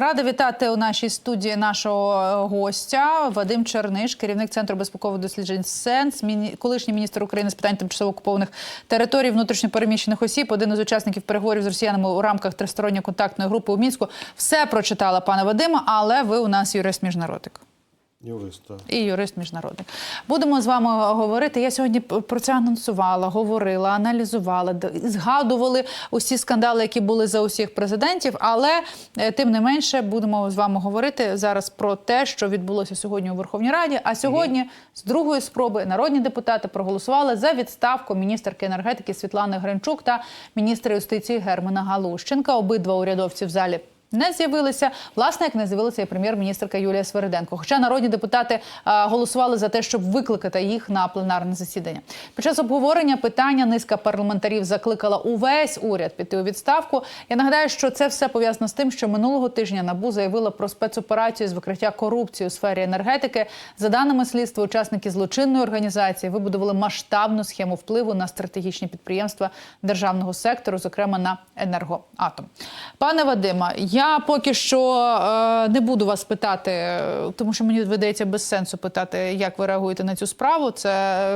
Рада вітати у нашій студії нашого е, гостя Вадим Черниш, керівник центру безпекових досліджень СЕНС, колишній міністр України з питань тимчасово окупованих територій, внутрішньопереміщених осіб, один із учасників переговорів з росіянами у рамках тристоронньої контактної групи у мінську. Все прочитала пане Вадима, але ви у нас юрист міжнародник. Юрист, так. І юрист міжнародник. Будемо з вами говорити. Я сьогодні про це анонсувала, говорила, аналізувала, згадували усі скандали, які були за усіх президентів. Але е, тим не менше будемо з вами говорити зараз про те, що відбулося сьогодні у Верховній Раді. А сьогодні з другої спроби народні депутати проголосували за відставку міністерки енергетики Світлани Гринчук та міністра юстиції Германа Галущенка. Обидва урядовці в залі не з'явилися. Власне, як не з'явилася і прем'єр-міністрка Юлія Свериденко. Хоча народні депутати а, голосували за те, щоб викликати їх на пленарне засідання. Під час обговорення питання низка парламентарів закликала увесь уряд піти у відставку. Я нагадаю, що це все пов'язано з тим, що минулого тижня набу заявила про спецоперацію з викриття корупції у сфері енергетики. За даними слідства, учасники злочинної організації вибудували масштабну схему впливу на стратегічні підприємства державного сектору, зокрема на енергоатом. Пане Вадима, я поки що е, не буду вас питати, тому що мені видається без сенсу питати, як ви реагуєте на цю справу. Це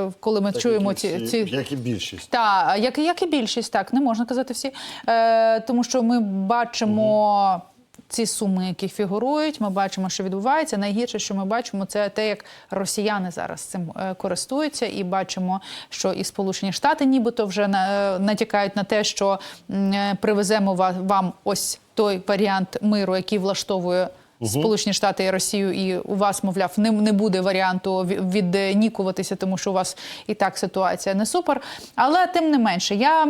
е, коли ми Так, чуємо як ці, всі- ці Як і більшість. та як, як і більшість, так не можна казати всі, е, тому що ми бачимо. Ці суми, які фігурують, ми бачимо, що відбувається. Найгірше, що ми бачимо, це те, як росіяни зараз цим е, користуються, і бачимо, що і Сполучені Штати, нібито вже е, натякають на те, що е, привеземо вам ось той варіант миру, який влаштовує. Сполучені Штати і Росію, і у вас, мовляв, не, не буде варіанту віднікуватися, тому що у вас і так ситуація не супер. Але тим не менше, я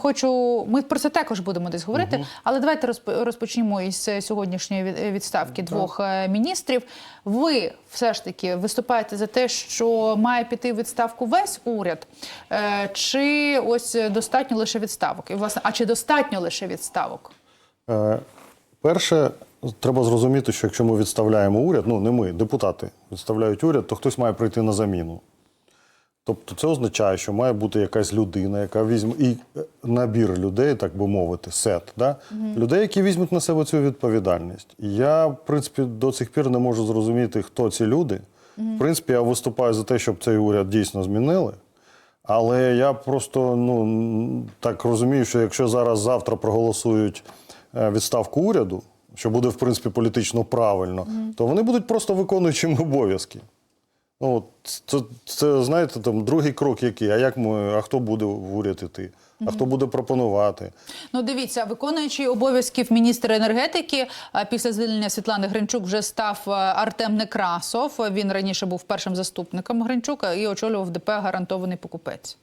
хочу. Ми про це також будемо десь говорити. Але давайте розп- розпочнімо із сьогоднішньої від- відставки двох е, міністрів. Ви все ж таки виступаєте за те, що має піти в відставку весь уряд, Е, чи ось достатньо лише відставок? І власне, а чи достатньо лише відставок? Е, Перше, треба зрозуміти, що якщо ми відставляємо уряд, ну не ми, депутати відставляють уряд, то хтось має прийти на заміну. Тобто це означає, що має бути якась людина, яка візьме і е, набір людей, так би мовити, сет, да? людей, які візьмуть на себе цю відповідальність. Я, в принципі, до цих пір не можу зрозуміти, хто ці люди. В принципі, я виступаю за те, щоб цей уряд дійсно змінили. Але я просто ну так розумію, що якщо зараз завтра проголосують е, відставку уряду, що буде в принципі політично правильно, то вони будуть просто виконуючими обов'язки. Ну, це, це знаєте, там другий крок який. А як ми, а хто буде в уряд іти? А хто буде пропонувати? Ну, дивіться, виконуючий обов'язків міністра енергетики після звільнення Світлани Гринчук вже став Артем Некрасов. Він раніше був першим заступником Гринчука і очолював ДП гарантований покупець.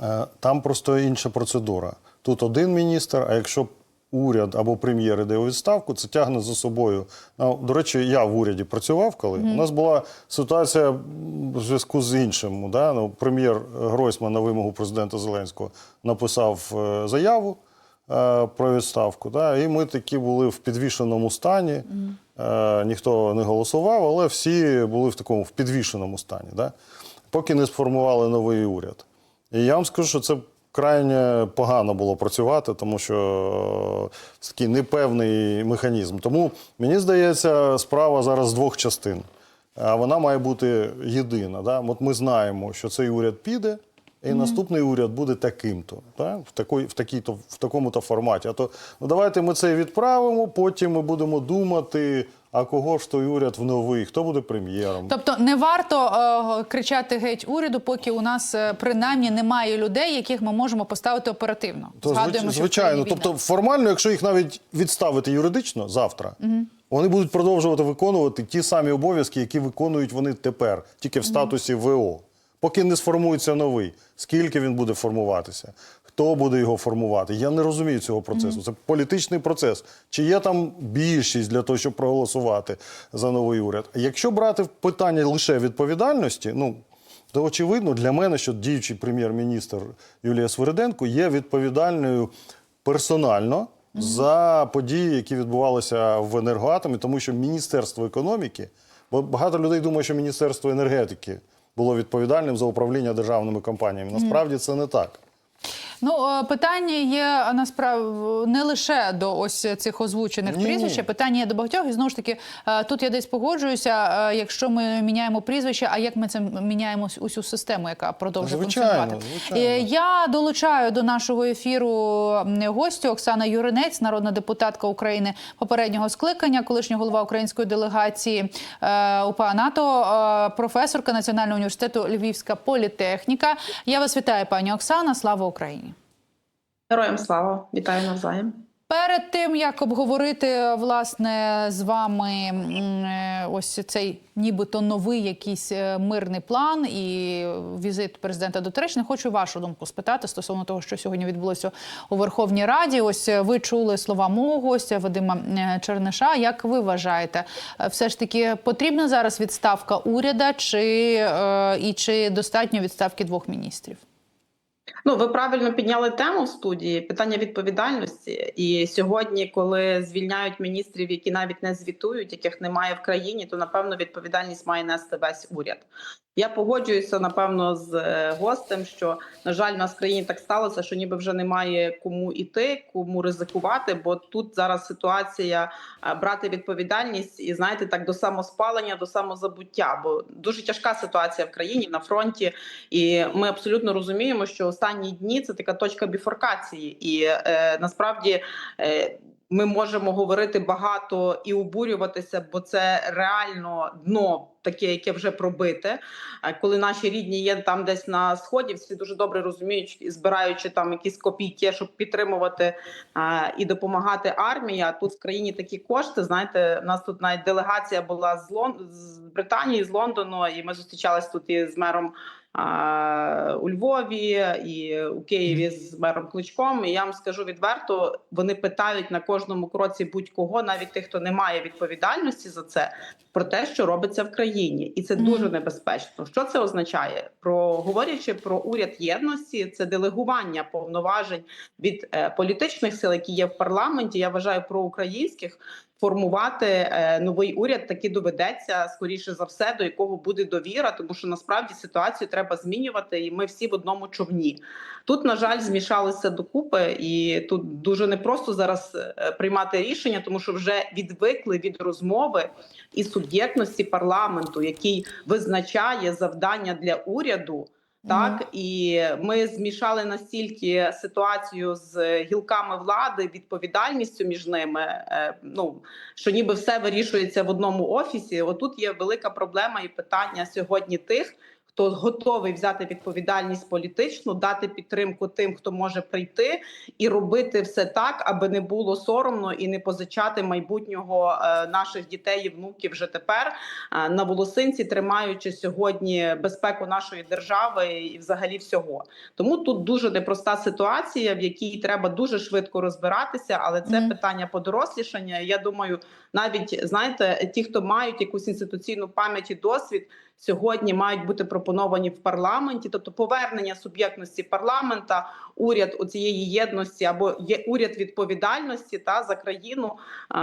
Е, Там просто інша процедура. Тут один міністр, а якщо уряд або прем'єр іде у відставку, це тягне за собою. До речі, я в уряді працював коли. У нас була ситуація в зв'язку з іншим. Да? Ну, прем'єр Гройсман на вимогу президента Зеленського написав е, заяву е, про відставку. Да? І ми такі були в підвішеному стані. Е, ніхто не голосував, але всі були в такому в підвішеному стані. Да? Поки не сформували новий уряд. І я вам скажу, що це крайне погано було працювати, тому що е, це такий непевний механізм. Тому мені здається, справа зараз з двох частин. А вона має бути єдина. Да? От ми знаємо, що цей уряд піде. І наступний уряд буде таким-то, да? в, такій, в, такій-то, в такому-то форматі. А то ну, давайте ми це відправимо, потім ми будемо думати, а кого ж той уряд в новий, хто буде прем'єром. Тобто не варто е, кричати геть уряду, поки у нас е, принаймні немає людей, яких ми можемо поставити оперативно. То, Згадуємо, що звичайно, тобто формально, якщо їх навіть відставити юридично завтра, вони будуть продовжувати виконувати ті самі обов'язки, які виконують вони тепер, тільки в статусі ВО. Поки не сформується новий, скільки він буде формуватися, хто буде його формувати. Я не розумію цього процесу. Це політичний процес. Чи є там більшість для того, щоб проголосувати за новий уряд? Якщо брати питання лише відповідальності, ну то очевидно для мене, що діючий прем'єр-міністр Юлія Свириденко є відповідальною персонально за події, які відбувалися в енергоатомі, тому що Міністерство економіки, бо багато людей думає, що Міністерство енергетики було відповідальним за управління державними компаніями. Насправді це не так. Ну, е, питання є насправді не лише до ось цих озвучених Ні-ні. прізвищ, питання є до багатьох. І знову ж таки, е, тут я десь погоджуюся. е, Якщо ми міняємо прізвище, а як ми це міняємо усю систему, яка продовжує Звичайно, функціонувати? звичайно. Я долучаю до нашого ефіру гостю Оксана Юринець, народна депутатка України попереднього скликання, колишня голова української делегації УПА НАТО, професорка Національного університету Львівська політехніка. Я вас вітаю, пані Оксана. Слава Україні! Героям слава, вітаю навзаєм. Перед тим як обговорити власне з вами е, ось цей нібито новий якийсь е, мирний план і візит президента до Туреччини, хочу вашу думку спитати стосовно того, що сьогодні відбулося у Верховній Раді. Ось е, ви чули слова мого гостя Вадима Черниша. Як ви вважаєте, все ж таки потрібна зараз відставка уряда, чи і чи достатньо відставки двох міністрів? Ну, ви правильно підняли тему в студії питання відповідальності. І сьогодні, коли звільняють міністрів, які навіть не звітують, яких немає в країні, то напевно відповідальність має нести весь уряд. Я погоджуюся напевно з е, гостем, що на жаль, в нас в країні так сталося, що ніби вже немає кому іти, кому ризикувати, бо тут зараз ситуація е, брати відповідальність і знаєте, так до самоспалення, до самозабуття. Бо дуже тяжка ситуація в країні на фронті, і ми абсолютно розуміємо, що останні дні це така точка біфоркації, і е, насправді. Е, ми можемо говорити багато і обурюватися, бо це реально дно таке, яке вже пробите. Коли наші рідні є там десь на сході, всі дуже добре розуміють, збираючи там якісь копійки, щоб підтримувати а, і допомагати армії. А тут в країні такі кошти. Знаєте, у нас тут навіть делегація була з Лон з Британії, з Лондону, і ми зустрічались тут і з мером. У Львові і у Києві з мером Кличком. І я вам скажу відверто: вони питають на кожному кроці будь-кого, навіть тих, хто не має відповідальності за це, про те, що робиться в країні, і це дуже небезпечно. Що це означає? Про говорячи про уряд єдності, це делегування повноважень від е, політичних сил, які є в парламенті. Я вважаю про українських. Формувати е, новий уряд таки доведеться скоріше за все, до якого буде довіра, тому що насправді ситуацію треба змінювати, і ми всі в одному човні. Тут, на жаль, змішалися докупи, і тут дуже непросто зараз е, приймати рішення, тому що вже відвикли від розмови і суб'єктності парламенту, який визначає завдання для уряду. Так і ми змішали настільки ситуацію з гілками влади, відповідальністю між ними. е, Ну що ніби все вирішується в одному офісі. Отут є велика проблема і питання сьогодні тих. Хто готовий взяти відповідальність політичну, дати підтримку тим, хто може прийти, і робити все так, аби не було соромно і не позичати майбутнього е, наших дітей і внуків вже тепер е, на волосинці, тримаючи сьогодні безпеку нашої держави і взагалі всього. Тому тут дуже непроста ситуація, в якій треба дуже швидко розбиратися, але це Мгм. питання подорослішання. Я думаю, навіть знаєте, ті, хто мають якусь інституційну пам'ять і досвід. Сьогодні мають бути пропоновані в парламенті, тобто повернення суб'єктності парламента, уряд у цієї єдності або є уряд відповідальності та за країну.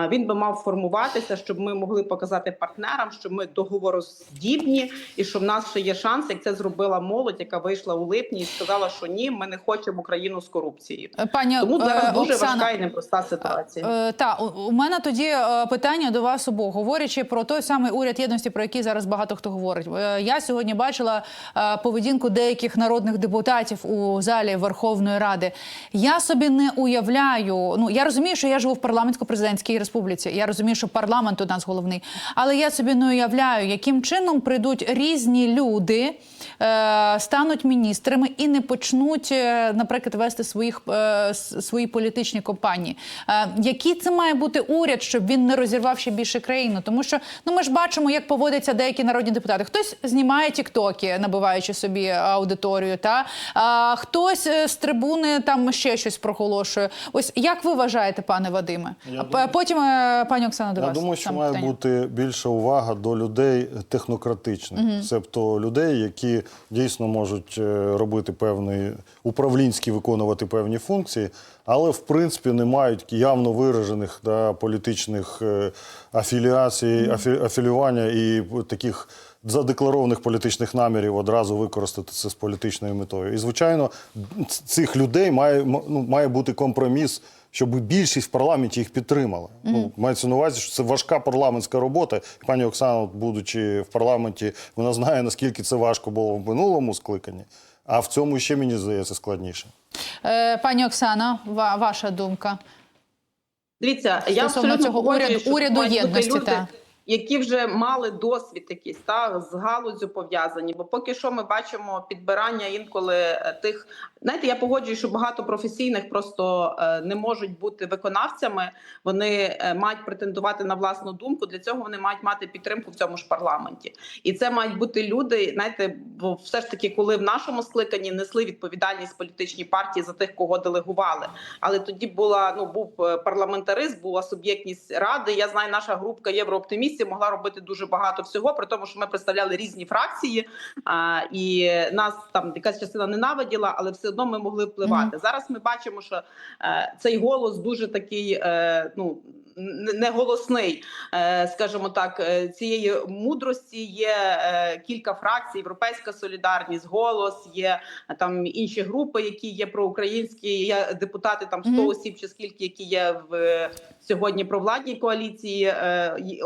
Він би мав формуватися, щоб ми могли показати партнерам, що ми договороздібні, і що в нас ще є шанс, як це зробила молодь, яка вийшла у липні і сказала, що ні, ми не хочемо Україну з корупцією. Е, Пані Тому е, зараз дуже Оксана, важка і непроста ситуація. Е, та у, мене тоді питання до вас обох, говорячи про той самий уряд єдності, про який зараз багато хто говорить. Е, я сьогодні бачила е, поведінку деяких народних депутатів у залі Верховної Ради. Я собі не уявляю. Ну я розумію, що я живу в парламентсько-президентській республіці. Я розумію, що парламент у нас головний, але я собі не уявляю, яким чином прийдуть різні люди, е, стануть міністрами і не почнуть, наприклад, вести своїх свої політичні компанії. Який це має бути уряд, щоб він не розірвав ще більше країну? Тому що ну ми ж бачимо, як поводяться деякі народні депутати. Хтось знімає тіктоки, набиваючи собі аудиторію, та а хтось е, з трибуни там ще щось проголошує. Ось як ви вважаєте, пане Вадиме? Я А думаю- потім е, пані Оксана до Я вас. думаю, що має питання. бути більша увага до людей технократичних, тобто людей, які дійсно можуть е, робити певні управлінські, виконувати певні функції, але в принципі не мають явно виражених да, політичних афіліацій, афі, афілювання і таких задекларованих політичних намірів одразу використати це з політичною метою. І, звичайно, цих людей має, ну, має бути компроміс, щоб більшість в парламенті їх підтримала. Ну, мається на увазі, що це важка парламентська робота. І пані Оксана, будучи в парламенті, вона знає, наскільки це важко було в минулому скликанні. А в цьому ще мені здається складніше. Е, пані Оксана, ва- ваша думка. Дивіться, я абсолютно цього уряду- уряду єдності, люди, та. Які вже мали досвід якийсь та з галузю пов'язані. Бо поки що ми бачимо підбирання інколи е, тих. Знаєте, я погоджуюсь, що багато професійних просто е, не можуть бути виконавцями. Вони е, мають претендувати на власну думку. Для цього вони мають мати підтримку в цьому ж парламенті. І це мають бути люди. Знаєте, бо все ж таки, коли в нашому скликанні несли відповідальність політичні партії за тих, кого делегували. Але тоді була ну був парламентаризм, була суб'єктність ради. Я знаю, наша групка єврооптимістів могла робити дуже багато всього, при тому, що ми представляли різні фракції, а, і нас там якась частина ненавиділа, але все одно ми могли впливати. Зараз ми бачимо, що е, цей голос дуже такий, е, ну. Н- Неголосний, е, скажімо так, е, цієї мудрості є е, кілька фракцій: Європейська солідарність, голос, є там інші групи, які є проукраїнські. Є депутати там 100 Мгм. осіб чи скільки, які є в сьогодні провладній коаліції,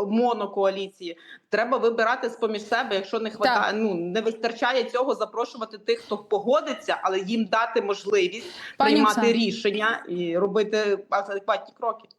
монокоаліції. Треба вибирати з поміж себе. Якщо не хватає, ну не вистачає цього, запрошувати тих, хто погодиться, але їм дати можливість Пані приймати Оксано. рішення і робити адекватні кроки.